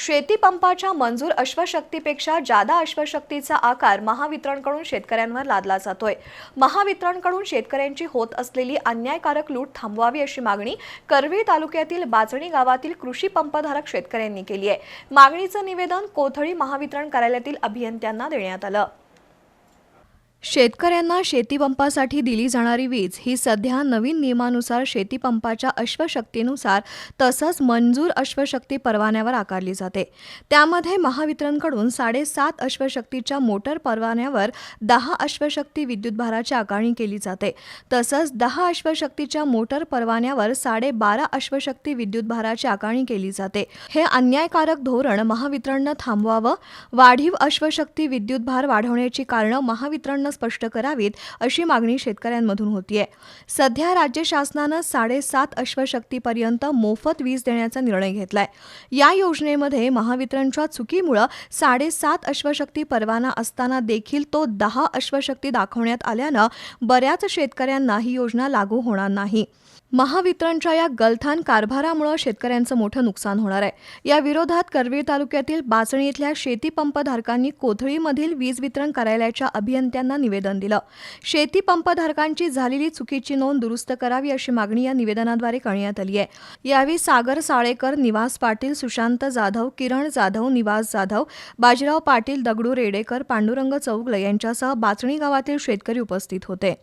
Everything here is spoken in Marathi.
शेतीपंपाच्या मंजूर अश्वशक्तीपेक्षा जादा अश्वशक्तीचा आकार महावितरणकडून शेतकऱ्यांवर लादला जातोय. महावितरणकडून शेतकऱ्यांची होत असलेली अन्यायकारक लूट थांबवावी अशी मागणी करवी तालुक्यातील बाचणी गावातील कृषी पंपधारक शेतकऱ्यांनी केली आहे. मागणीचं निवेदन कोथळी महावितरण कार्यालयातील अभियंत्यांना देण्यात आलं. शेतकऱ्यांना शेतीपंपासाठी दिली जाणारी वीज ही सध्या नवीन नियमानुसार शेतीपंपाच्या अश्वशक्तीनुसार तसंच मंजूर अश्वशक्ती परवान्यावर आकारली जाते. त्यामध्ये महावितरणकडून साडेसात अश्वशक्तीच्या मोटर परवान्यावर दहा अश्वशक्ती विद्युत भाराची आकारणी केली जाते. तसंच दहा अश्वशक्तीच्या मोटर परवान्यावर साडेबारा अश्वशक्ती विद्युत भाराची आकारणी केली जाते. हे अन्यायकारक धोरण महावितरणनं थांबवावं. वाढीव अश्वशक्ती विद्युत भार वाढवण्याची कारणं शासनानं स्पष्ट करावीत अशी मागणी शेतकऱ्यांमधून होतीये. सध्या राज्य शासनानं साडेसात अश्वशक्तीपर्यंत मोफत वीज देण्याचा निर्णय घेतलाय. या योजनेमध्ये महावितरणच्या चुकीमुळं साडेसात अश्वशक्ती परवाना असताना देखील तो दहा अश्वशक्ती दाखवण्यात आल्यानं बऱ्याच शेतकऱ्यांना ही योजना लागू होणार नाही. महावितरणच्या या गलथान कारभारामुळे शेतकऱ्यांचं मोठं नुकसान होणार आहे. या विरोधात करवीर तालुक्यातील बाचणी इथल्या शेतीपंपधारकांनी कोथळीमधील वीज वितरण कार्यालयाच्या अभियंत्यांना निवेदन दिलं. शेतीपंपधारकांची झालेली चुकीची नोंद दुरुस्त करावी अशी मागणी या निवेदनाद्वारे करण्यात आली आहे. यावेळी सागर साळेकर निवास पाटील सुशांत जाधव किरण जाधव निवास जाधव बाजीराव पाटील दगडू रेडेकर पांडुरंग चौगले यांच्यासह बाचणी गावातील शेतकरी उपस्थित होते.